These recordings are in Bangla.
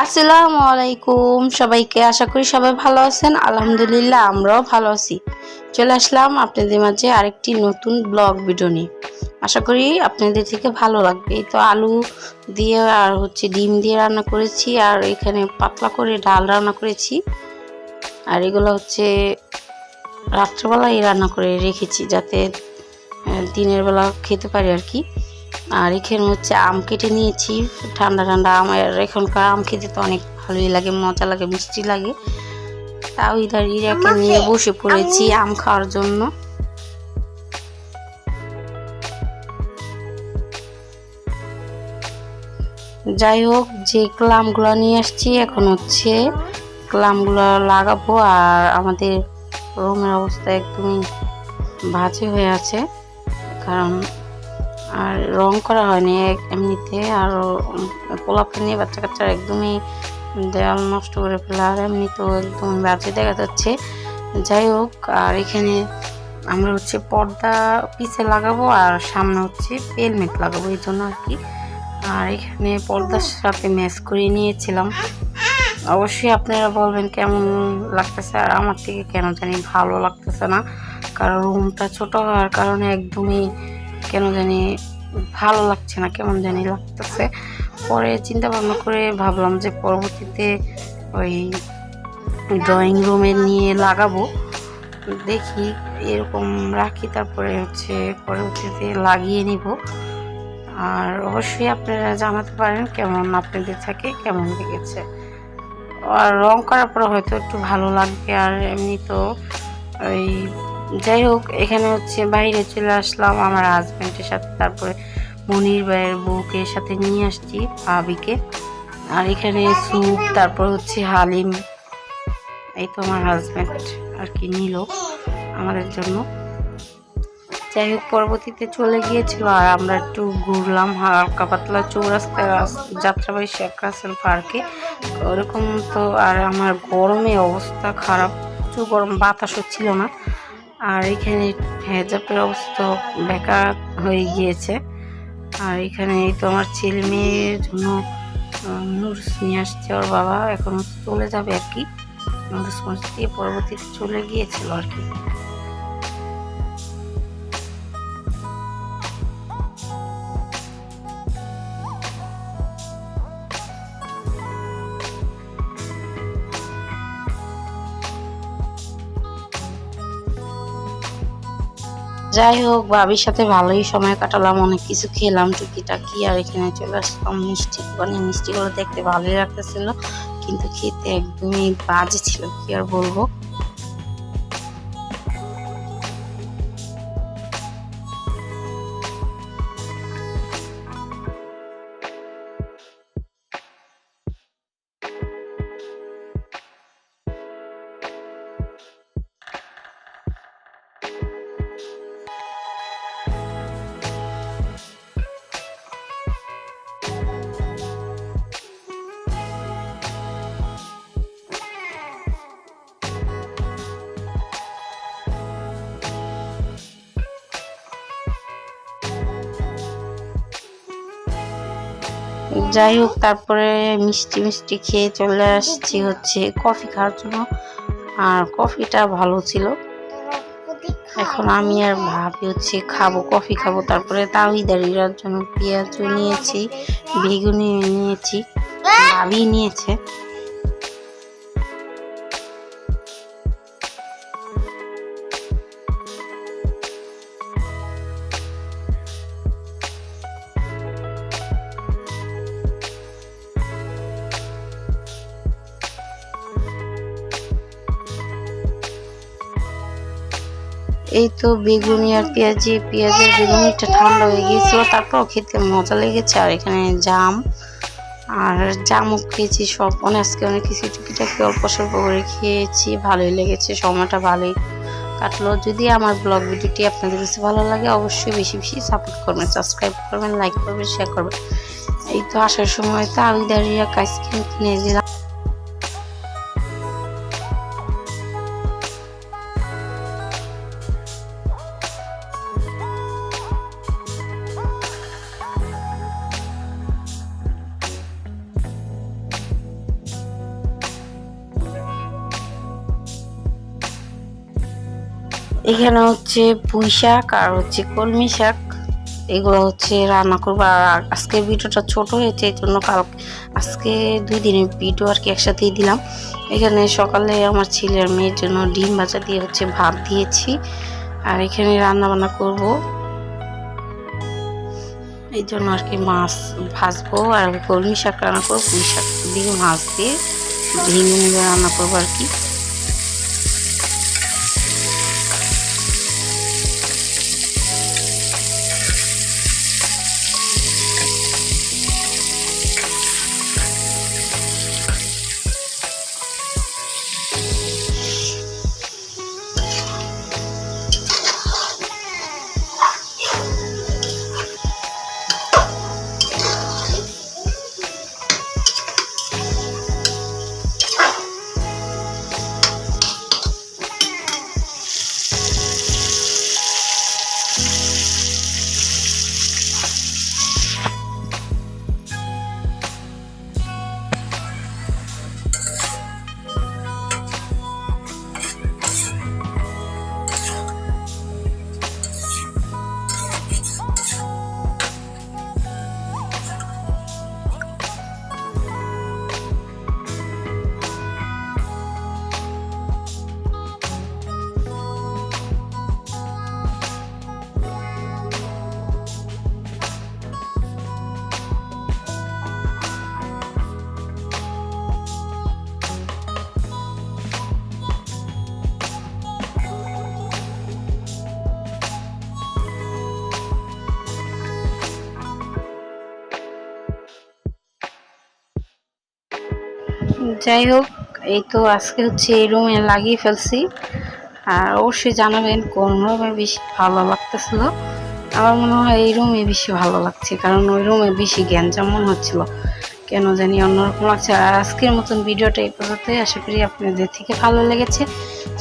আসসালামু আলাইকুম সবাইকে আশা করি সবাই ভালো আছেন। আলহামদুলিল্লাহ, আমরাও ভালো আছি। চলে আসলাম আপনাদের মাঝে আরেকটি নতুন ব্লগ ভিডিও নিয়ে। আশা করি আপনাদের থেকে ভালো লাগবে। তো আলু দিয়ে আর হচ্ছে ডিম দিয়ে রান্না করেছি আর এখানে পাতলা করে ডাল রান্না করেছি। আর এগুলো হচ্ছে রাত্রেবেলায় রান্না করে রেখেছি যাতে দিনের বেলা খেতে পারি আর কি। আর এখানে হচ্ছে আম কেটে নিয়েছি। ঠান্ডা ঠান্ডা আম আর এখনকার আম খেতে তো অনেক ভালোই লাগে মজা লাগে মিষ্টি লাগে। তাও ইধার ইরাকে নিয়ে বসে পড়েছি আম খাওয়ার জন্য। যাই হোক যে ক্লামগুলো নিয়ে আসছি এখন হচ্ছে ক্লামগুলো লাগাবো আর আমাদের রুমের অবস্থা একদমই বাজে হয়ে আছে। কারণ আর রং করা হয়নি এমনিতে, আর পোলাপা নিয়ে বাচ্চা কাচ্চারা একদমই দেওয়াল নষ্ট করে ফেলে, আর এমনিতেও একদম বাজে দেখা যাচ্ছে। যাই হোক, আর এখানে আমরা হচ্ছে পর্দা পিছে লাগাবো, আর সামনে হচ্ছে হেলমেট লাগাবো, এই জন্য আর কি। আর এখানে পর্দার সাথে ম্যাচ করে নিয়েছিলাম। অবশ্যই আপনারা বলবেন কেমন লাগতেছে, আর আমার থেকে কেন জানি ভালো লাগতেছে না। কারণ রুমটা ছোট হওয়ার কারণে একদমই কেন জানি ভালো লাগছে না, কেমন জানি লাগতেছে। পরে চিন্তা ভাবনা করে ভাবলাম যে পরবর্তীতে ওই ড্রয়িং রুমে নিয়ে লাগাবো। দেখি, এরকম রাখি, তারপরে হচ্ছে পরবর্তীতে লাগিয়ে নিব। আর অবশ্যই আপনারা জানাতে পারেন কেমন আপনাদের থাকে, কেমন লেগেছে। আর রং করার পরে হয়তো একটু ভালো লাগবে, আর এমনি তো ওই যাই হোক এখানে হচ্ছে বাইরে চলে আসলাম আমার হাজব্যান্ডের সাথে, তারপরে মনির ভাইয়ের বউকে সাথে নিয়ে আসছি ভাবিকে আর এখানে স্যুপ তারপর হচ্ছে হালিম। এই তো আমার হাজব্যান্ড আর কি নিল আমাদের জন্য। যাই হোক পরবর্তীতে চলে গিয়েছিল আর আমরা একটু ঘুরলাম হালকা পাতলা চৌরাস্তায়, রাস- যাত্রাবাড়ি শেখ রাসেল পার্কে। ওরকম তো আর আমার গরমে অবস্থা খারাপ প্রচুর গরম বাতাসও ছিল না। আর এখানে হেজাবের অবস্থা বেকার হয়ে গিয়েছে। আর এখানে এই তো আমার ছেলে মেয়ের জন্য নুডলস নিয়ে আসছে ওর বাবা। এখন চলে যাবে আর কি। নুডলস মুডলস দিয়ে পরবর্তীতে চলে গিয়েছিল আর কি। যাই হোক, ভাবির সাথে ভালোই সময় কাটালাম, অনেক কিছু খেলাম, টুকিটাকি আর এখানে চলে আসলাম, মিষ্টি মানে মিষ্টিগুলো দেখতে ভালোই লাগতেছিল, কিন্তু খেতে একদমই বাজে ছিল, কি আর বলব। যাই হোক, তারপরে মিষ্টি মিষ্টি খেয়ে চলে আসছি হচ্ছে কফি খাওয়ার জন্য। আর কফিটা ভালো ছিল। এখন আমি আর ভাবি হচ্ছে খাব, কফি খাব। তারপরে তাওইদারিরার জন্য পেঁয়াজও নিয়েছি বেগুনি নিয়েছি, ভাবি নিয়েছে। এই তো বেগুনি আর পেঁয়াজি, পেঁয়াজের বেগুনিটা ঠান্ডা হয়ে গিয়েছিল তারপর খেতে মজা লেগেছে, আর এখানে জাম, আর জামও খেয়েছি সব অনেক আজকে অনেক কিছু টুকিটাকি অল্প স্বল্প করে খেয়েছি, ভালোই লেগেছে, সময়টা ভালোই কাটলো। যদি আমার ব্লগ ভিডিওটি আপনাদের কাছে ভালো লাগে, অবশ্যই বেশি বেশি সাপোর্ট করবেন সাবস্ক্রাইব করবেন লাইক করবেন শেয়ার করবেন। এই তো আসার সময় তো দাঁড়িয়ে আইসক্রিম কিনে দিলাম। এখানে হচ্ছে পুঁই শাক আর হচ্ছে কলমি শাক। এগুলো হচ্ছে রান্না করব। আর আজকে ভিডিওটা ছোট হয়েছে, এই জন্য কাল আজকে দুই দিনের ভিডিও আর কি একসাথেই দিলাম। এখানে সকালে আমার ছেলের মেয়ের জন্য ডিম ভাজা দিয়ে হচ্ছে ভাত দিয়েছি। আর এখানে রান্না বান্না করব। এই জন্য আর কি মাছ ভাজবো। আর কলমি শাক রান্না করব, পুঁই শাক দিয়ে মাছ দিয়ে ভেঙে নিয়ে রান্না করব আর কি। যাই হোক, এই তো আজকে হচ্ছে এই রুমে লাগিয়ে ফেলছি। আর অবশ্যই জানাবেন কোন রুমে বেশি ভালো লাগতেছিল। আমার মনে হয় এই রুমে বেশি ভালো লাগছে, কারণ ওই রুমে বেশি জ্ঞান যেমন হচ্ছিল। কেন জানি অন্যরকম লাগছে। আর আজকের মতন ভিডিওটা এই পর্যন্তই আশা করি আপনাদের থেকে ভালো লেগেছে।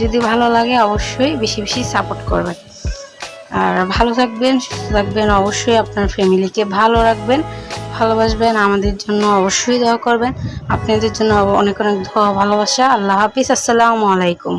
যদি ভালো লাগে অবশ্যই বেশি বেশি সাপোর্ট করবেন। আর ভালো থাকবেন, সুস্থ থাকবেন। অবশ্যই আপনার ফ্যামিলিকে ভালো রাখবেন। ভালোবাসবেন, আমাদের জন্য অবশ্যই দোয়া করবেন। আপনাদের জন্য অনেক অনেক দোয়া ভালোবাসা। আল্লাহ হাফিজ। আসসালামু আলাইকুম।